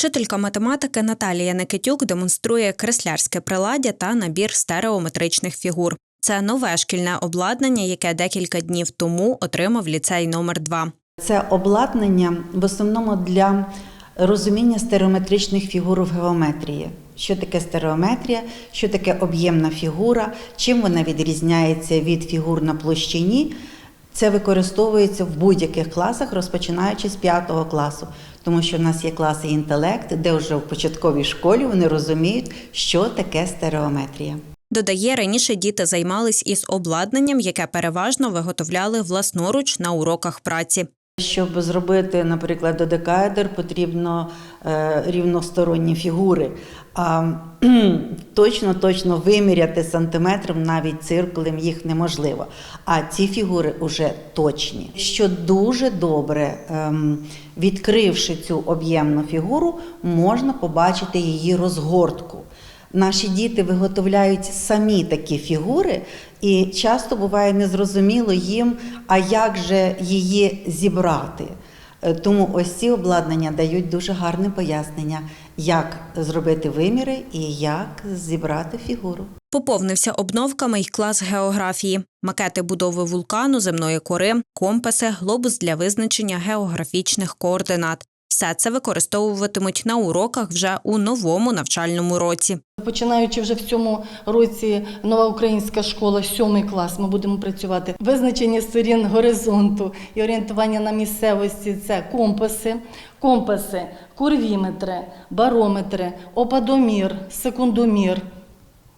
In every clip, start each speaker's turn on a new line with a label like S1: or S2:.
S1: Вчителька математики Наталія Никитюк демонструє креслярське приладдя та набір стереометричних фігур. Це нове шкільне обладнання, яке декілька днів тому отримав ліцей номер 2
S2: Це обладнання в основному для розуміння стереометричних фігур в геометрії. Що таке стереометрія, що таке об'ємна фігура, чим вона відрізняється від фігур на площині. Це використовується в будь-яких класах, розпочинаючи з 5 класу, тому що в нас є класи інтелект, де вже в початковій школі вони розуміють, що таке стереометрія.
S1: Додає, раніше діти займались із обладнанням, яке переважно виготовляли власноруч на уроках праці.
S2: Щоб зробити, наприклад, додекаедр, потрібно е, рівносторонні фігури. А точно точно виміряти сантиметром навіть циркулем їх неможливо. А ці фігури вже точні. Що дуже добре, ем, відкривши цю об'ємну фігуру, можна побачити її розгортку. Наші діти виготовляють самі такі фігури, і часто буває незрозуміло їм, а як же її зібрати. Е, Тому ось ці обладнання дають дуже гарне пояснення, як зробити виміри і як зібрати фігуру.
S1: Поповнився обновками й клас географії, макети будови вулкану, земної кори, компаси, глобус для визначення географічних координат. Все це використовуватимуть на уроках вже у новому навчальному році.
S3: Починаючи вже в цьому році нова українська школа, сьомий клас, ми будемо працювати. Визначення сторін горизонту і орієнтування на місцевості це компаси, компаси, курвіметри, барометри, опадомір, секундомір.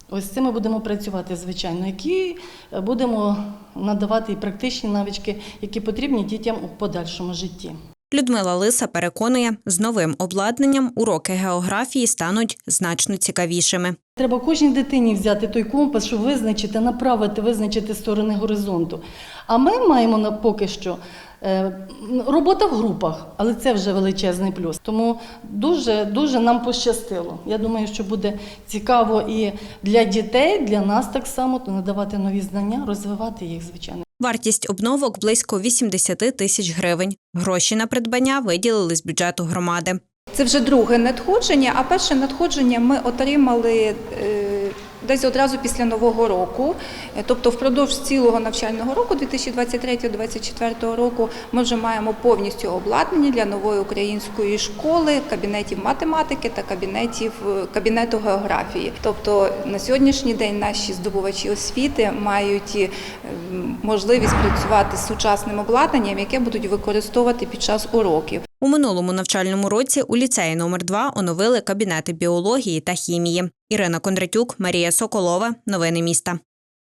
S3: Ось з цим ми будемо працювати, звичайно, які будемо надавати і практичні навички, які потрібні дітям у подальшому житті.
S1: Людмила Лиса переконує, з новим обладнанням уроки географії стануть значно цікавішими.
S3: Треба кожній дитині взяти той компас, щоб визначити, направити, визначити сторони горизонту. А ми маємо поки що е, робота в групах, але це вже величезний плюс. Тому дуже дуже нам пощастило. Я думаю, що буде цікаво і для дітей, для нас так само, то надавати нові знання, розвивати їх, звичайно.
S1: Вартість обновок близько 80 тисяч гривень. Гроші на придбання виділили з бюджету громади.
S4: Це вже друге надходження, а перше надходження ми отримали е, десь одразу після Нового року. Е, Тобто впродовж цілого навчального року, 2023-2024 року, ми вже маємо повністю обладнання для нової української школи, кабінетів математики та кабінетів е, кабінету географії. Тобто на сьогоднішній день наші здобувачі освіти мають е, можливість працювати з сучасним обладнанням, яке будуть використовувати під час уроків.
S1: У минулому навчальному році у ліцеї номер 2 оновили кабінети біології та хімії. Ірина Кондратюк, Марія Соколова. Новини міста.